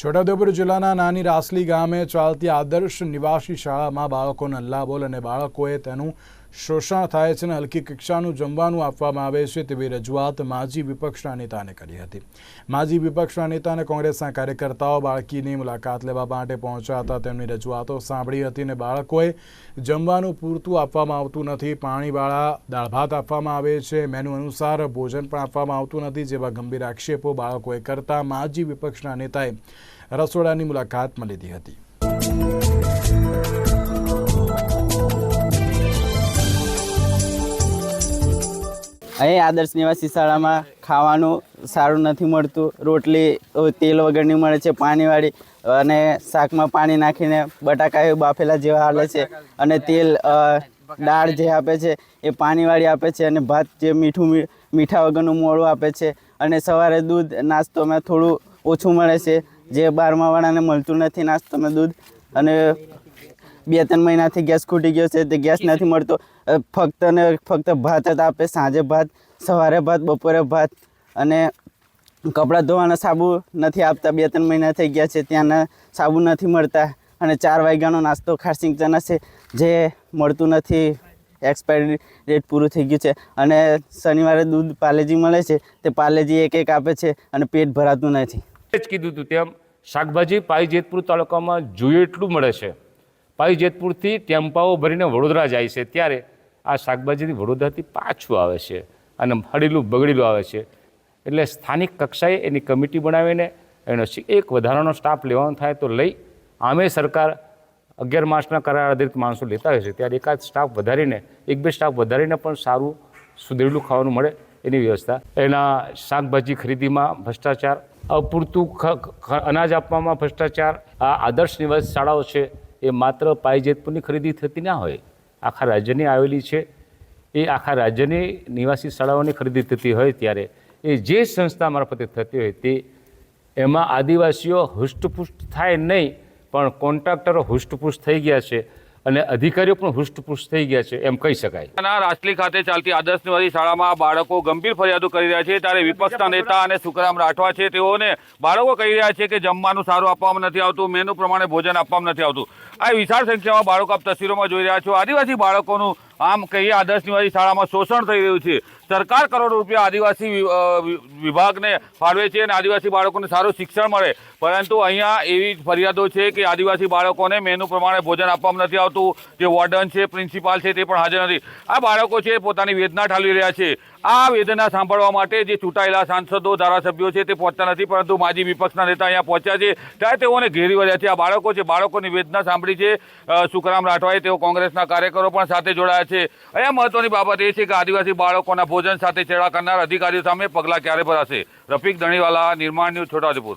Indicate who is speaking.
Speaker 1: છોટાઉદેપુર જિલ્લાના નાની રાસલી ગામે ચાલતી આદર્શ નિવાસી શાળામાં બાળકોને હલ્લાબોલ અને બાળકોએ તેનું શોષણ થાય છે અને હલકી કક્ષાનું જમવાનું આપવામાં આવે છે તેવી રજૂઆત માજી વિપક્ષના નેતાને કરી હતી. માજી વિપક્ષના નેતા અને કોંગ્રેસના કાર્યકર્તાઓ બાળકીની મુલાકાત લેવા માટે પહોંચ્યા હતા. તેમની રજૂઆતો સાંભળી હતી અને બાળકોએ જમવાનું પૂરતું આપવામાં આવતું નથી. પાણીવાળા દાળ ભાત આપવામાં આવે છે. મેનુ અનુસાર ભોજન પણ આપવામાં આવતું નથી જેવા ગંભીર આક્ષેપો બાળકોએ કરતા માજી વિપક્ષના નેતાએ રસોડાની મુલાકાતમાં લીધી હતી.
Speaker 2: અહીં આદર્શ નિવાસી શાળામાં ખાવાનું સારું નથી મળતું. રોટલી તેલ વગરની મળે છે, પાણીવાળી, અને શાકમાં પાણી નાખીને બટાકા એ બાફેલા જેવા હાલે છે. અને તેલ દાળ જે આપે છે એ પાણીવાળી આપે છે અને ભાત જે મીઠું મીઠા વગરનું મોળું આપે છે. અને સવારે દૂધ, નાસ્તોમાં થોડું ઓછું મળે છે. જે બારમાવાળાને મળતું નથી નાસ્તોમાં દૂધ. અને બે ત્રણ મહિનાથી ગેસ ખૂટી ગયો છે તે ગેસ નથી મળતો. ફક્ત ને ફક્ત ભાત જ આપે. સાંજે ભાત, સવારે ભાત, બપોરે ભાત અને કપડાં ધોવાના સાબુ નથી આપતા. બે, ત્રણ મહિના થઈ ગયા છે ત્યાંના સાબુ નથી મળતા અને ચાર વાગ્યાનો નાસ્તો ખારસિંગ ચના છે. જે મળતું નથી એક્સપાયરી ડેટ પૂરું થઈ ગયું છે. અને શનિવારે દૂધ પાલેજી મળે છે. તે પાલેજી એક એક આપે છે અને પેટ ભરાતું નથી.
Speaker 3: જ કીધું હતું તેમ શાકભાજી પાઈ જેતપુર તાલુકામાં જોઈએ એટલું મળે છે. પાઈ જેતપુરથી ટેમ્પાઓ ભરીને વડોદરા જાય છે. ત્યારે આ શાકભાજીથી વડોદરાથી પાછું આવે છે અને હળેલું બગડેલું આવે છે. એટલે સ્થાનિક કક્ષાએ એની કમિટી બનાવીને એનો એક વધારાનો સ્ટાફ લેવાનો થાય તો લઈ આમે સરકાર અગિયાર માસના કરાર આધારિત માણસો લેતા હોય છે. ત્યારે એકાદ સ્ટાફ વધારીને, એક બે સ્ટાફ વધારીને પણ સારું સુધરેલું ખાવાનું મળે એની વ્યવસ્થા. એના શાકભાજી ખરીદીમાં ભ્રષ્ટાચાર, અપૂરતું અનાજ આપવામાં ભ્રષ્ટાચાર, આ આદર્શ નિવાસી શાળાઓ છે એ માત્ર પાયજેતપુરની ખરીદી થતી ના હોય. આખા રાજ્યની આવેલી છે. એ આખા રાજ્યની નિવાસી શાળાઓની ખરીદી થતી હોય ત્યારે એ જે સંસ્થા મારફતે થતી હોય તે એમાં આદિવાસીઓ હુષ્ટપુષ્ટ થાય નહીં, પણ કોન્ટ્રાક્ટરો હુષ્ટપુષ્ટ થઈ ગયા છે. અને અધિકારીઓ પણ હૃષ્ટપુષ્ટ થઈ ગયા છે, એમ કહી શકાય.
Speaker 4: ના ખાતે ચાલતી આદર્શ શાળામાં બાળકો ગંભીર ફરિયાદો કરી રહ્યા છે. ત્યારે વિપક્ષના નેતા અને સુખરામ રાઠવા છે. તેઓને બાળકો કહી રહ્યા છે કે જમવાનું સારું આપવામાં નથી આવતું, મેનુ પ્રમાણે ભોજન આપવામાં નથી આવતું. આ વિશાળ સંખ્યામાં બાળકો આપ તસવીરોમાં જોઈ રહ્યા છો. આદિવાસી બાળકોનું આમ કહીએ આદર્શ નિવાસી શાળામાં શોષણ થઈ રહ્યું છે. સરકાર કરોડ રૂપિયા આદિવાસી વિભાગને ફાળવે છે અને આદિવાસી બાળકોને સારું શિક્ષણ મળે. પરંતુ અહીંયા એવી ફરિયાદો છે કે આદિવાસી બાળકોને મેનુ પ્રમાણે ભોજન આપવામાં નથી આવતું. જે વોર્ડન છે, પ્રિન્સિપાલ છે, તે પણ હાજર નથી. આ બાળકો છે, પોતાની વેદના ઠાલવી રહ્યા છે. આ વેદના સાંભળવા માટે જે ચૂંટાયેલા સાંસદો, ધારાસભ્યો છે, તે પહોંચતા નથી, પરંતુ માજી વિપક્ષના નેતા અહીંયા પહોંચ્યા છે. ત્યારે તેઓને ઘેરી વળ્યા છે. આ બાળકો છે, બાળકોની વેદના સાંભળી છે. સુખરામ રાઠવાએ તેઓ કોંગ્રેસના કાર્યકરો પણ સાથે જોડાયા છે. અહીંયા મહત્વની બાબત એ છે કે આદિવાસી બાળકોના ભોજન સાથે ચેડા કરનાર અધિકારીઓ સામે પગલાં ક્યારે ભરાશે? રફીક ધણીવાલા, નિર્માણ ન્યૂઝ, છોટાઉદેપુર.